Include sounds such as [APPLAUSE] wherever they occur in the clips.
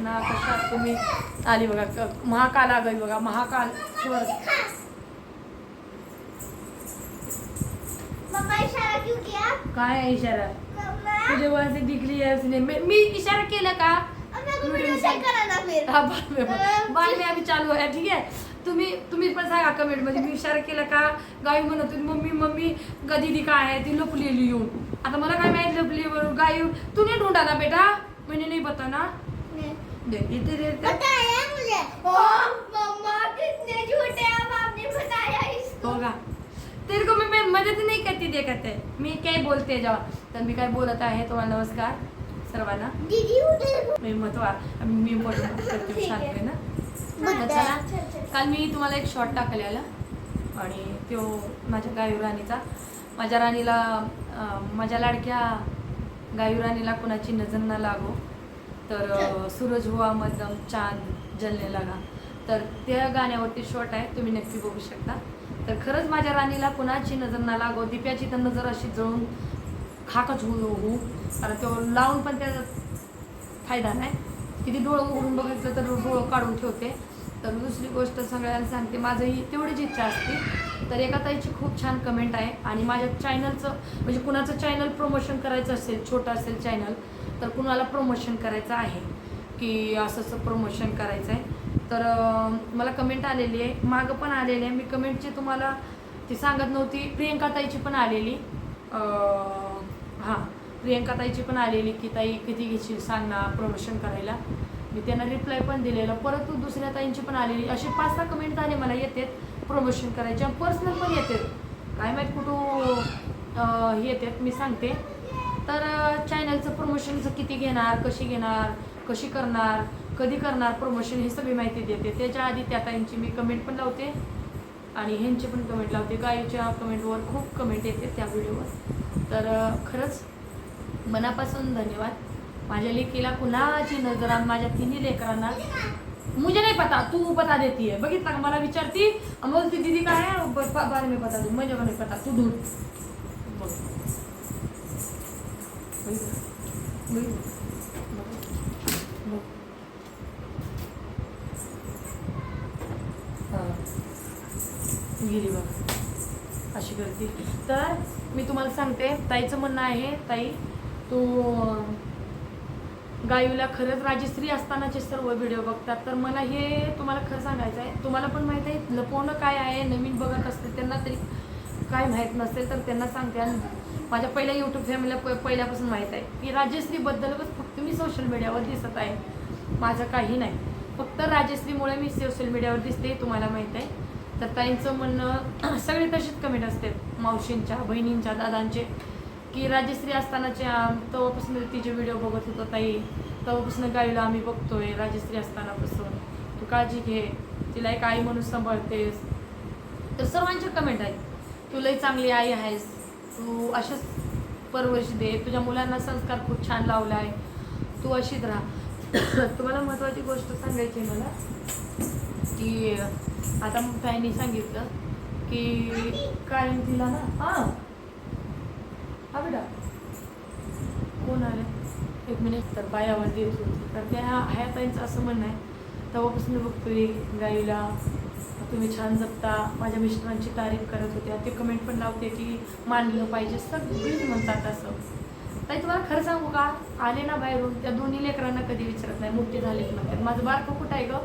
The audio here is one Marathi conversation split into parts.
सर्वांना कशा आहात तुम्ही आली बघा क- महाकाल आगई बघा महाकाल वर. मम्मा इशारा क्यों किया? काय आहे इशारा? मम्मा. तुझे वरती डिग्री आहे उसने मी मी इशारा केला का? अब मेरे को वीडियो चेक कराना फिर. हा बाद में बाद में अभी चालू आहे ठीक आहे? तुम्ही तुम्ही पण सांगा कमेंटमध्ये मी इशारा केला का? गाई म्हणत होती मम्मी मम्मी गदीदी काय आहे? ती लपलेली येऊन. आता मला काय माहीत लपली म्हणून गाई तू नाही ढूंढा बेटा? मैंने नहीं बताना नहीं। देख इथे बताया मुझे ओ मम्मा कितने झूठे आप आपने बताया इसको होगा तेरे को मैं मदद नहीं करती देखत मी काय बोलते जेव्हा तर मी काय बोलत आहे तुम्हाला नमस्कार सर्वांना दीदी उधर मी महत्वा मी बोलत करते ठीक ना बुद्धा चला. काल मी तुम्हाला एक शॉर्ट टाकलेला आणि तो माझ्या गायू राणीचा माझ्या राणीला माझ्या लाडक्या गायू राणीला कुणाची नजर न लागो तर सूरज हुआ मध्यम चांद जलने लगा. तर त्या गाण्यावरती शॉर्ट आहे तुम्ही नक्की बघू शकता. तर खरंच माझ्या राणीला कुणाची नजर ना लागो दिप्याची तर नजर अशी जळून खाकच होऊ होऊ. कारण तो लावून पण त्याचा फायदा नाही. किती डोळं उघडून बघितलं तर डोळं काढून ठेवते. तर दुसरी गोष्ट सगळ्यांना सांगते माझंही तेवढीच इच्छा असते तर एका ताईची खूप छान कमेंट आहे. आणि माझ्या चॅनलचं म्हणजे कुणाचं चॅनल प्रमोशन करायचं असेल छोटं असेल चॅनल तर कुणाला प्रमोशन करायचं आहे? की असं असं प्रमोशन करायचं आहे तर मला कमेंट आलेली आहे. मागं पण आलेली आहे. मी कमेंटची तुम्हाला ती सांगत नव्हती. प्रियंका ताईची पण आलेली. हां. प्रियंका ताईची पण आलेली की ताई किती घेशील सांग ना प्रमोशन करायला. मी त्यांना रिप्लाय पण दिलेला. परत तू दुसऱ्या ताईंची पण आलेली. असे पाच सहा कमेंट झाले मला येतात प्रमोशन करायचे. पर्सनल पण येतात. काय माहीत कुठं हे येतात मी सांगते. तर चॅनलचं प्रमोशनचं किती घेणार कशी घेणार कशी करणार कधी करणार प्रमोशन ही सगळी माहिती देते. त्याच्या आधी त्या ताईंची मी कमेंट पण लावते. आणि ह्यांची पण कमेंट लावते. गायीच्या कमेंटवर खूप कमेंट येते त्या व्हिडिओवर तर खरंच मनापासून धन्यवाद. माझ्या लेकीला कुणाची नजर आणि माझ्या तिन्ही लेकरांना मुझे नाही पता तू पता देती है बघितला का? मला विचारती बोलती दीदी काय ब- बारे में पता तू मुझे नाही पता तू ढूंढ गेली बघ. अशी करते. तर मी तुम्हाला सांगते ताईचं म्हणणं आहे ताई तू गायूला खरंच राजश्री असतानाचे सर्व व्हिडिओ बघतात. तर मला हे तुम्हाला खरं सांगायचं आहे तुम्हाला पण माहीत आहे लपवणं काय आहे नवीन बघत असते त्यांना तरी काय माहीत नसेल तर त्यांना सांगते आणि माझ्या पहिल्या यूट्यूब फॅमिलीला प पहिल्यापासून माहीत आहे की राजश्रीबद्दलच फक्त मी सोशल मीडियावर दिसत आहे. माझं काही नाही. फक्त राजश्रीमुळे मी सोशल मीडियावर दिसते तुम्हाला माहीत आहे. तर ताईंचं म्हणणं [CLEARS THROAT] सगळे तसेच कमेंट असते मावशींच्या बहिणींच्या दादांचे. की राजश्री असतानाच्या तेव्हापासून तिचे व्हिडिओ बघत होतो ताई. तेव्हापासून गाईला आम्ही बघतोय राजश्री असतानापासून. तू काळजी घे. तिला एक आई म्हणून सांभाळतेस. तर सर्वांच्या कमेंट आहेत. तुलाही लई चांगली आई आहेस. तू अशाच परवरिश दे. तुझ्या मुलांना संस्कार खूप छान लावला आहे तू अशीच राहा. [COUGHS] तुम्हाला महत्त्वाची गोष्ट सांगायची आहे मला की आता फॅनी सांगितलं की काय तिला ना. हां. हा बेटा. कोण आले? एक मिनिट तर पायावर म्हणते होती. तर त्या हयाताईंचं असं म्हणणं आहे तेव्हापासून बघतोय गाईला. तुम्ही छान जपता. माझ्या मिस्टरांची तारीफ करत होत्या. ते कमेंट पण लावते की मानलं पाहिजे. सगळीच म्हणतात असं. ताई तुम्हाला खरं सांगू का? आले ना बाहेरून. त्या दोन्ही लेकरांना कधी विचारत नाही. मोठे झाले की म्हणतात माझं बारकं कुठं आहे गं.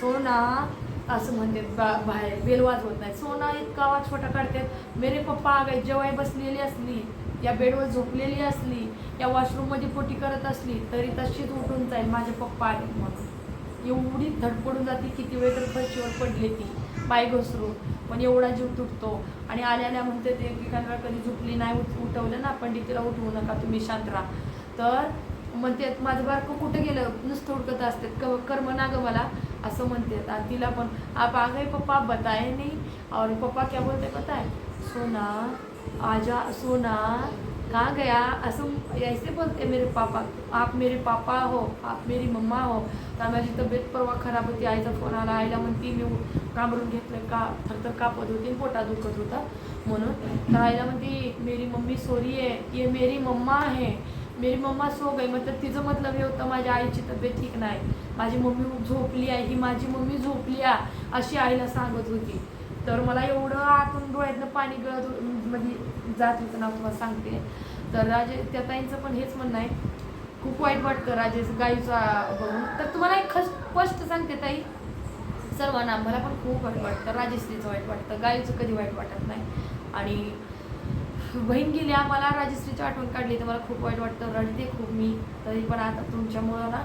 सोना असं म्हणतात. बा बाहेर. बेल वाजवत नाही सोना इतका आवाज छोटा काढतात. मेरे पप्पा आगाय जेव्हा बसलेली असली. या बेडवर झोपलेली असली या वॉशरूममध्ये पोटी करत असली तरी तशीच उठून जाईल. माझे पप्पा आहेत म्हणून. एवढी धडपडून जाते किती वेळ तर फरशीवर पडली ती. पाय घसरून. पण एवढा जीव तुटतो. आणि आल्याल्या म्हणते ते एकेकांना कधी झोपली नाही उठ उठवलं ना पंडितीला उठवू नका तुम्ही शांत राहा. तर म्हणते माझं बारकं कुठं गेलं? नुसतं उडकत असते. क कर्म ना गं मला असं म्हणते. आणि तिला पण आप आ गए पप्पा बताए नाही. और पप्पा क्या बोलते पता सोना आजा सोना कहाँ गया? असं ऐसे बोलते मेरे पापा आप मेरे पापा हो आप मेरी मम्मा हो. तर माझी तब्येत परवा खराब होती आईचा फोन आला आईला म्हणती मी कांबरून घेतलं का? थरथर कापत होती पोटा दुखत होता म्हणून. तर आईला म्हणती मेरी मम्मी सोरी आहे ये मेरी मम्मा आहे. मेरी मम्मा सो गई. मतलब तिचं मतलब हे होतं माझ्या आईची तब्येत ठीक नाही. माझी मम्मी झोपली आहे ही माझी मम्मी झोपली आहे अशी आईला सांगत होती. तर मला एवढं आतून डोळ्यातनं पाणी गळत म्हणजे जात होतं ना तुम्हाला सांगते. तर राजे त्या ताईंचं पण हेच म्हणणं आहे. खूप वाईट वाटतं राजेश गाईचा बघून. तर तुम्हाला एक खस स्पष्ट सांगते ताई. सर्वांना मला पण खूप वाईट वाटतं. राजेश्रीचं वाईट वाटतं. गाईचं कधी वाईट वाटत नाही. आणि बहीण गेली आम्हाला राजेश्रीची आठवण काढली तर मला खूप वाईट वाटतं. रडते खूप मी. तरी पण आता तुमच्यामुळं ना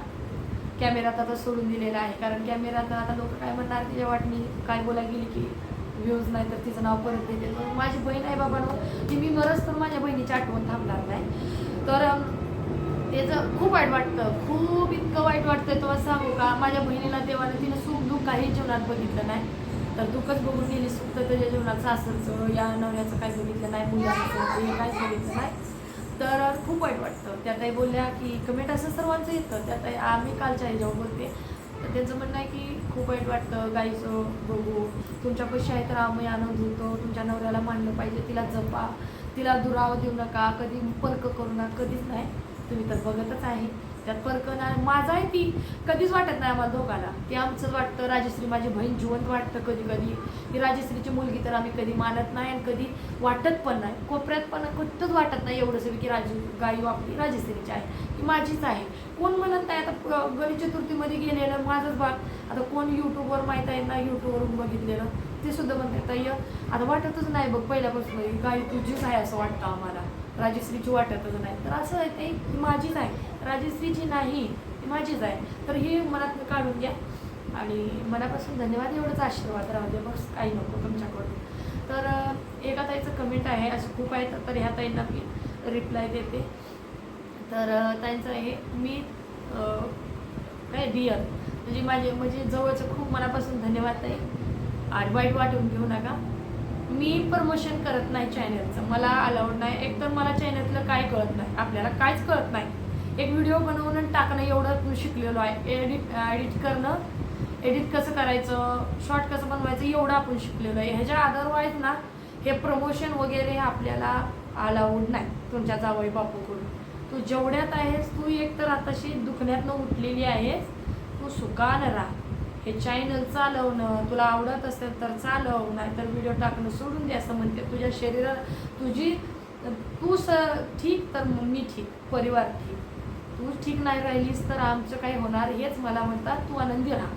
कॅमेरात आता सोडून दिलेला आहे. कारण कॅमेरात आता लोक काय म्हणणार तिच्या वाटणी काय बोला गेली की व्ह्यूज नाही तर तिचं नाव परत देते. पण माझी बहीण आहे बाबांनो ती मी मरच तर माझ्या बहिणीची आठवण थांबणार नाही. तर त्याचं खूप वाईट वाटतं. खूप इतकं वाईट वाटतं तुम्हाला सांगू का? माझ्या बहिणीला देवानं तिनं सुख दुःख काही जीवनात बघितलं नाही. तर दुःखच बघून गेली सुख तर त्याच्या जीवनात सासरचं या नवऱ्याचं काय बघितलं नाही मुलाचं हे काय बघितलं नाही. तर खूप वाईट वाटतं. त्या ताई बोलल्या की कमेंट असं सर्वांचं येतं. त्या ताई आम्ही कालच्या ह्याच्यावर बोलते. तर त्यांचं म्हणणं आहे की खूप वाईट वाटतं गाईचं बघू तुमच्या पैसे आहे तर आम्ही आनंद होतो तुमच्या नवऱ्याला मानलं पाहिजे. तिला जपा. तिला दुराव देऊ नका. कधी पर्क करू नका. कधीच नाही. तुम्ही तर बघतच आहे. त्यात फरक नाही. माझा आहे ती कधीच वाटत नाही आम्हाला दोघाला. की आमचं वाटतं. राजश्री माझी बहीण जिवंत वाटतं कधी कधी की राजश्रीची मुलगी तर आम्ही कधी मानत नाही आणि कधी वाटत पण नाही. कोपऱ्यात पण कुठंच वाटत नाही एवढं एवढंसं की राजू गाई आपली राजश्रीची आहे. की माझीच आहे. कोण म्हणत नाही आता गणेश चतुर्थीमध्ये गेलेलं माझंच भाग आता कोण यूट्यूबवर माहीत आहे ना यूट्यूबवरून बघितलेलं? ते सुद्धा म्हणतात ताई आता वाटतच नाही बघ पहिल्यापासून ही गाई तुझीच आहे असं वाटतं आम्हाला. राजश्रीची वाटतच नाही. तर असं आहे ते माझीच आहे. राजश्रीची नाही ती माझीच आहे. तर ही मनात काढून घ्या. आणि मनापासून धन्यवाद. एवढंच आशीर्वाद राहू दे. बस काही नको तुमच्याकडून. तर एका ताईचं कमेंट आहे. असं खूप आहेत तर ह्या ताईंना मी रिप्लाय देते. तर त्यांचं हे मी काय डिअर म्हणजे माझे म्हणजे जवळचं खूप मनापासून धन्यवाद ताई आणि वाईट वाटून घेऊ नका. मी प्रमोशन करत नाही चॅनलचं मला अलाउड नाही. एकतर मला चॅनलचं काय कळत नाही. आपल्याला काहीच कळत नाही. एक व्हिडिओ बनवून आणि टाकणं एवढं शिकलेलो आहे. एडिट एडिट करणं एडिट कसं करायचं शॉर्ट कसं बनवायचं एवढं आपण शिकलेलो आहे. ह्याच्या अदरवाईज ना हे प्रमोशन वगैरे हे आपल्याला अलाउड नाही. तुमच्या जावई बापूकडून. तू जेवढ्यात आहेस तू एकतर आताशी दुखण्यातनं उठलेली आहेस तू सुखानं राहा. हे चॅनल चालवणं तुला आवडत असेल तर चालव नाहीतर व्हिडिओ टाकणं सोडून दे असं म्हणते. तुझ्या शरीरात तुझी तू स ठीक तर मी ठीक परिवार ठीक. तू ठीक नाही राहिलीस तर आमचं काही होणार हेच मला म्हणतात. तू आनंदी राहा.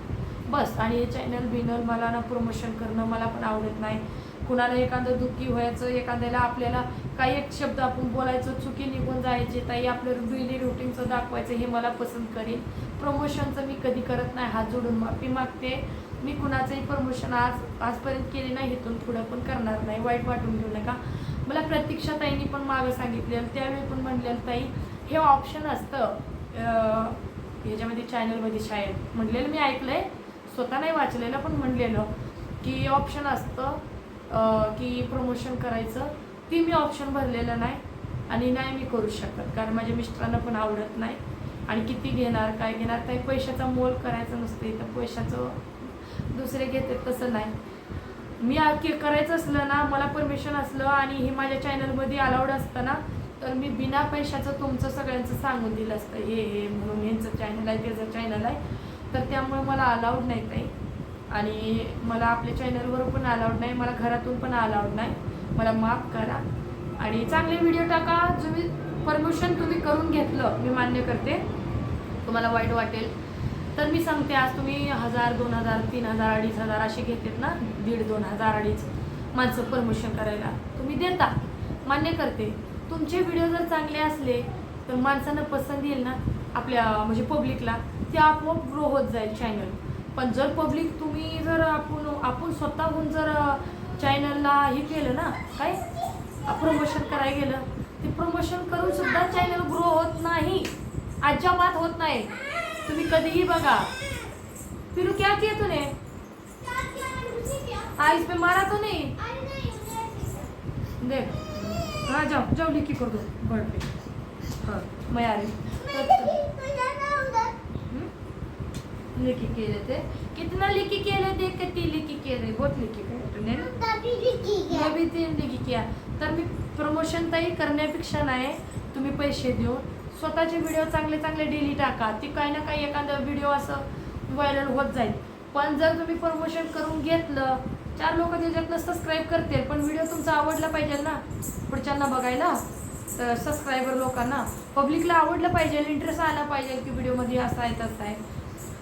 बस. आणि हे चॅनल बिनल मला ना प्रमोशन करणं मला पण आवडत नाही. कुणाला एखादं दुःखी व्हायचं एखाद्याला आपल्याला काही एक शब्द आपण बोलायचं चुकी निघून जायचे ताई आपलं डेली रुटीनचं दाखवायचं हे मला पसंत करेल प्रमोशनचं मी कधी करत नाही हात जोडून माफी मागते. मी कुणाचंही प्रमोशन आज आजपर्यंत केले नाही इथून पुढं पण करणार नाही. वाईट वाटून घेऊ नका. मला प्रतीक्षा ताईंनी पण मागं सांगितलेलं त्यावेळी पण म्हणलेलं ताई हे ऑप्शन असतं. याच्यामध्ये ह्याच्यामध्ये चॅनलमध्ये शाळेत म्हणलेलं मी ऐकलं आहे स्वतः नाही वाचलेलं पण म्हणलेलं की ऑप्शन असतं. की प्रमोशन करायचं ती मी ऑप्शन भरलेलं नाही आणि नाही मी करू शकत. कारण माझ्या मिस्टरांना पण आवडत नाही. आणि किती घेणार काय घेणार काही पैशाचा मोल करायचं नसते. तर पैशाचं दुसरे घेते तसं नाही. मी के करायचं असलं ना मला परमिशन असलं आणि हे माझ्या चॅनलमध्ये अलाउड असतं ना तर मी बिना पैशाचं तुमचं सगळ्यांचं सांगून दिलं असतं. हे हे म्हणून ह्यांचं चॅनल आहे त्याचं चॅनल आहे. तर त्यामुळे मला अलाउड नाही काही आणि मला आपल्या चॅनलवर पण अलाउड नाही मला घरातून पण अलाउड नाही. मला माफ करा. आणि चांगले व्हिडिओ टाका. तुम्ही परमिशन तुम्ही करून घेतलं मी मान्य करते. तुम्हाला वाईट वाटेल. तर मी सांगते आज तुम्ही हजार दोन हजार तीन हजार अडीच हजार असे घेतात ना दीड दोन हजार अडीच माणसं परमिशन करायला. तुम्ही देता. मान्य करते. तुमचे व्हिडिओ जर चांगले असले तर माणसांना पसंत येईल ना आपल्या म्हणजे पब्लिकला ते आपोआप ग्रो होत जाईल चॅनल पण जर पब्लिक तुम्ही जर आपण आपण स्वतःहून जर चॅनलला हे केलं ना काय? प्रमोशन करायला गेलं ते प्रमोशन करून सुद्धा चॅनल ग्रो होत नाही. अजिबात होत नाही. तुम्ही कधीही बघा. फिरू क्या किया तूने? हाँ इस पे मारा तो नहीं? देख. हाँ जाओ जाओ लिखी कर दो. बोर्ड पे हाँ मैं आ रही लिखी केले थे कितना लिखी केले देख किती लिखी केले बहुत लिखी केले तूने ना मी तीन लिखी किया. तर मी प्रमोशन ताई करण्यापेक्षा नाही तुम्ही पैसे देऊन स्वतःचे व्हिडिओ चांगले चांगले डेली टाका. ती काही ना काही एखादा व्हिडिओ असं व्हायरल होत जाईल. पण जर तुम्ही प्रमोशन करून घेतलं चार लोक त्याच्यातनं सबस्क्राईब करतील पण व्हिडिओ तुमचा आवडला पाहिजे ना पुढच्यांना बघायला तर सबस्क्रायबर लोकांना. पब्लिकला आवडलं पाहिजे इंटरेस्ट आला पाहिजे की व्हिडिओमध्ये असं आहे तसं आहे.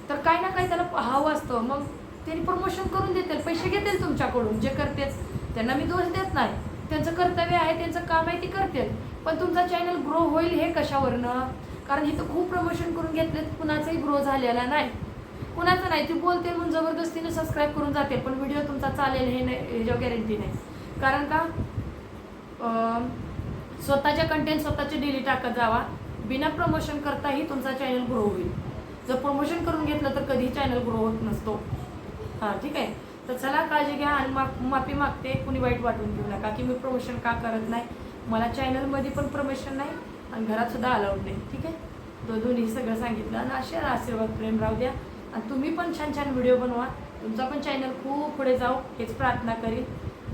तर काही ना काही त्याला हवं असतं. मग त्यांनी प्रमोशन करून देतील पैसे घेतील तुमच्याकडून जे करतेच त्यांना मी दोष देत नाही. त्यांचं कर्तव्य आहे त्यांचं काम आहे ते करतील पण तुमचा चॅनल ग्रो होईल हे कशावरनं? कारण इथं खूप प्रमोशन करून घेतले कुणाचाही ग्रो झालेला नाही. कुणाचं नाही ती बोलते म्हणून जबरदस्तीने सबस्क्राईब करून जाते पण व्हिडिओ तुमचा चालेल हे नाही ह्याच्यावर गॅरंटी नाही. कारण का? स्वतःच्या कंटेंट स्वतःचे डेली टाकत जावा. बिना प्रमोशन करताही तुमचा चॅनल ग्रो होईल. जर प्रमोशन करून घेतलं तर कधीही चॅनल ग्रो होत नसतो. हां ठीक आहे? तर चला काळजी घ्या आणि मा माफी मागते. कुणी वाईट वाटून घेऊ नका की मी प्रमोशन का करत नाही? मला चॅनलमध्ये पण प्रमोशन नाही आणि घरातसुद्धा अलाउड नाही ठीक आहे? तो दोन्ही सगळं सांगितलं आणि असे आशीर्वाद प्रेम राहू द्या. आणि तुम्ही पण छान छान व्हिडिओ बनवा. तुमचा पण चॅनल खूप पुढे जाऊ हेच प्रार्थना करीन.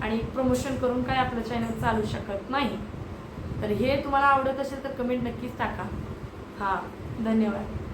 आणि प्रमोशन करून काय आपलं चॅनल चालू शकत नाही. तर हे तुम्हाला आवडत असेल तर कमेंट नक्कीच टाका. हां धन्यवाद.